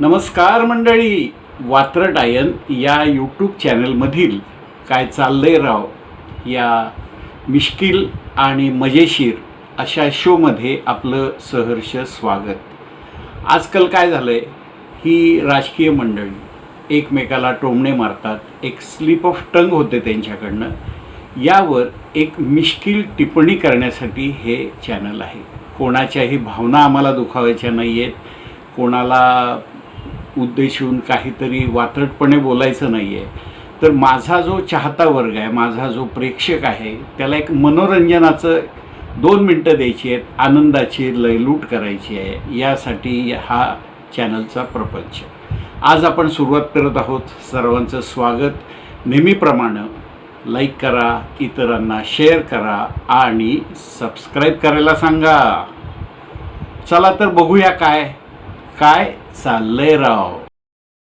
नमस्कार मंडळी. वात्रटायन या यूट्यूब चॅनलमधील काय चाललंय राव या मिश्किल आणि मजेशीर अशा शोमध्ये आपलं सहर्ष स्वागत. आजकाल काय झालं आहे ही राजकीय मंडळी एकमेकाला टोमणे मारतात एक स्लिप ऑफ टंग होते त्यांच्याकडनं. यावर एक मिश्किल टिप्पणी करण्यासाठी हे चॅनल आहे. कोणाच्याही भावना आम्हाला दुखावायच्या नाही आहेत कोणाला उद्देशून काहीतरी वात्रटपणे बोलायचं नाही आहे तर माझा जो चाहता वर्ग आहे माझा जो प्रेक्षक आहे त्याला एक मनोरंजनाचं दोन मिनटं द्यायची आहेत. आनंदाची लयलूट करायची आहे. यासाठी हा चॅनलचा प्रपंच. आज आपण सुरुवात करत आहोत. सर्वांचं स्वागत. नेहमीप्रमाणे लाईक करा इतरांना शेअर करा आणि सबस्क्राईब करायला सांगा. चला तर बघूया काय काय चालले राव?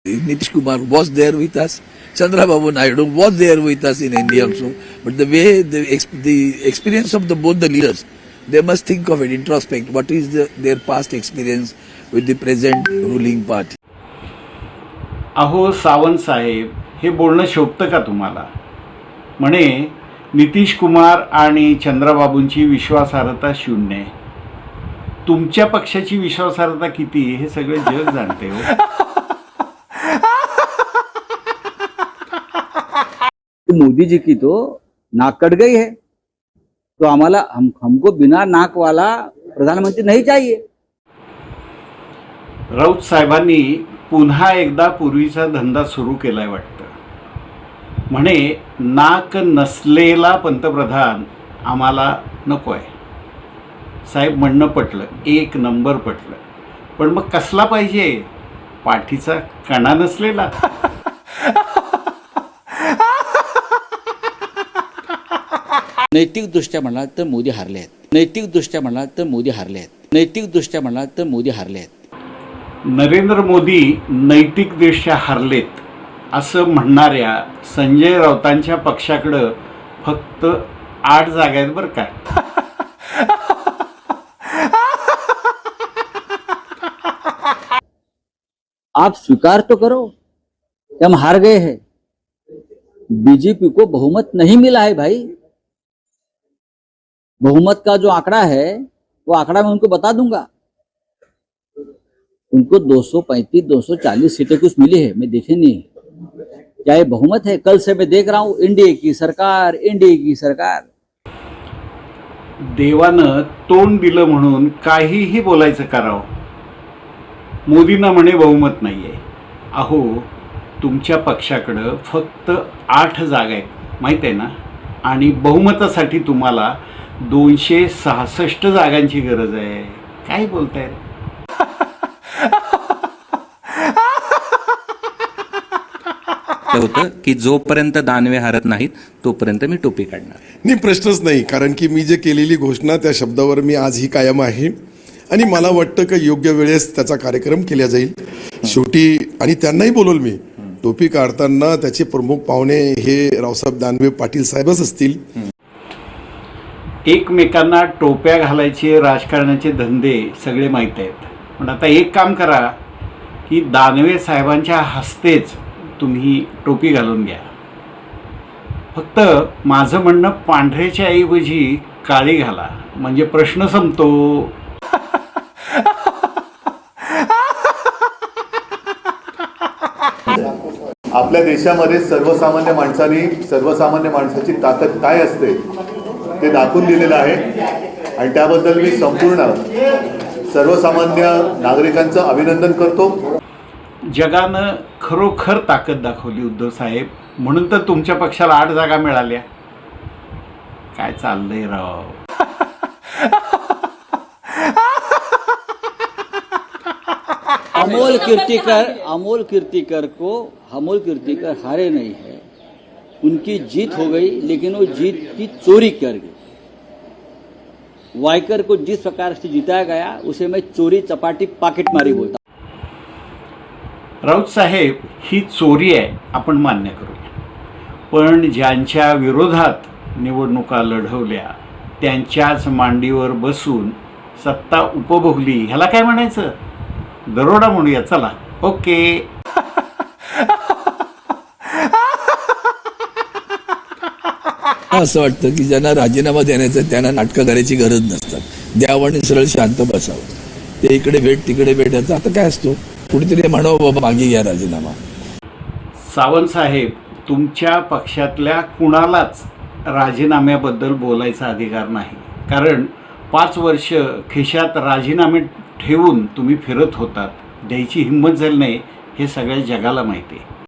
Nitish Kumar was there with us Chandrababu Naidu was there with us in India also but the way experience of the both the leaders they must think of it introspect what is their past experience with the present ruling party अहो सावंत साहेब हे बोलणं शोभतं का तुम्हाला? म्हणे नितीश कुमार आणि चंद्राबाबूंची विश्वासार्हता शून्य तुमच्या पक्षाची विश्वासार्हता किती हे सगळे जग जाणते हो. मोदी जी की तो नाक कट गई है. तो हमारा हम हमको बिना नाक वाला प्रधानमंत्री नहीं चाहिए. राऊत साहेबांनी पुन्हा एकदा पूर्वीचा धंदा सुरू केलाय वाटतं. म्हणे नाक नसलेला पंतप्रधान आम्हाला नको आहे साहेब म्हणणं पटलं. एक नंबर पटलं. पण मग कसला पाहिजे? पाठीचा कणा नसलेला. नैतिक दृष्ट्या म्हणाल तर मोदी हारले आहेत. नैतिक दृष्ट्या म्हणाल तर मोदी हारले आहेत. नैतिक दृष्ट्या म्हणाल तर मोदी हारले आहेत. नरेंद्र मोदी नैतिकदृष्ट्या हरलेत असं म्हणणाऱ्या संजय राऊतांच्या पक्षाकडं फक्त आठ जागा आहेत बरं का. आप स्वीकार तो करो कि हम हार गए हैं। बीजेपी को बहुमत नहीं मिला है भाई। बहुमत का जो आंकड़ा है वो आंकड़ा मैं उनको बता दूंगा। उनको 235 240 सीटें कुछ मिली है मैं देखे नहीं। क्या ये बहुमत है? कल से मैं देख रहा हूं एनडीए की सरकार एनडीए की सरकार। देवानं तोंड दिलं म्हणून काहीही बोलायचं करावं. मोदींना म्हणे बहुमत नाही आहे अहो तुमच्या पक्षाकडं फक्त आठ जागा आहेत माहीत आहे ना? आणि बहुमतासाठी तुम्हाला दोनशे सहासष्ट जागांची गरज आहे. काय बोलताय? होतं की जोपर्यंत दानवे हरत नाहीत तोपर्यंत मी टोपी काढणार. नाही प्रश्नच नाही. कारण की मी जे केलेली घोषणा त्या शब्दावर मी आजही कायम आहे. आणि मला वाटतं का योग्य वेळेस त्याचा कार्यक्रम केला जाईल. शेवटी आणि त्यांनाही बोलवल मी टोपी काढताना त्याचे प्रमुख पाहुणे हे रावसाहेब दानवे पाटील साहेबच असतील. एकमेकांना टोप्या घालायचे राजकारणाचे धंदे सगळे माहीत आहेत. पण आता एक काम करा की दानवे साहेबांच्या हस्तेच तुम्ही टोपी घालून घ्या. फक्त माझं म्हणणं पांढऱ्याच्या ऐवजी काळी घाला. म्हणजे प्रश्न संपतो. आपल्या देशामध्ये सर्वसामान्य माणसाने सर्वसामान्य माणसाची ताकद काय असते ते दाखवून दिलेलं आहे. आणि त्याबद्दल मी संपूर्ण सर्वसामान्य नागरिकांचं अभिनंदन करतो. जगानं खरोखर ताकद दाखवली उद्धव साहेब. म्हणून तर तुमच्या पक्षाला आठ जागा मिळाल्या. काय चाललंय राव? अमोल कीर्तिकर अमोल कीर्तिकर को अमोल कीर्तिकर हारे नहीं है। उनकी जीत हो गई लेकिन वो जीत की चोरी कर गई वाइकर को जिस प्रकार से जिताया गया उसे मैं चोरी चपाटी पाकिट मारी बोलता राऊत साहेब ही चोरी आहे आपण मान्य करूया. पण ज्यांच्या विरोधात निवडणुका लढवल्या त्यांच्याच मांडीवर बसून सत्ता उपभोगली ह्याला काय म्हणायचं? दरोडा म्हणूया चला. ओके. असं वाटतं की ज्यांना राजीनामा देण्याचं त्यांना नाटकं करायची गरज नसतात. द्यावं आणि सरळ शांत बसावं. ते इकडे भेट तिकडे भेट याचा आता काय असतो? कुणीतरी म्हणावं बाबा मागे घ्या राजीनामा. सावंत साहेब तुमच्या पक्षातल्या कुणालाच राजीनाम्याबद्दल बोलायचा अधिकार नाही. कारण पाच वर्ष खिशात राजीनामे ठेवून तुम्ही फिरत होतात द्यायची हिंमत झाली नाही हे सगळ्या जगाला माहिती आहे.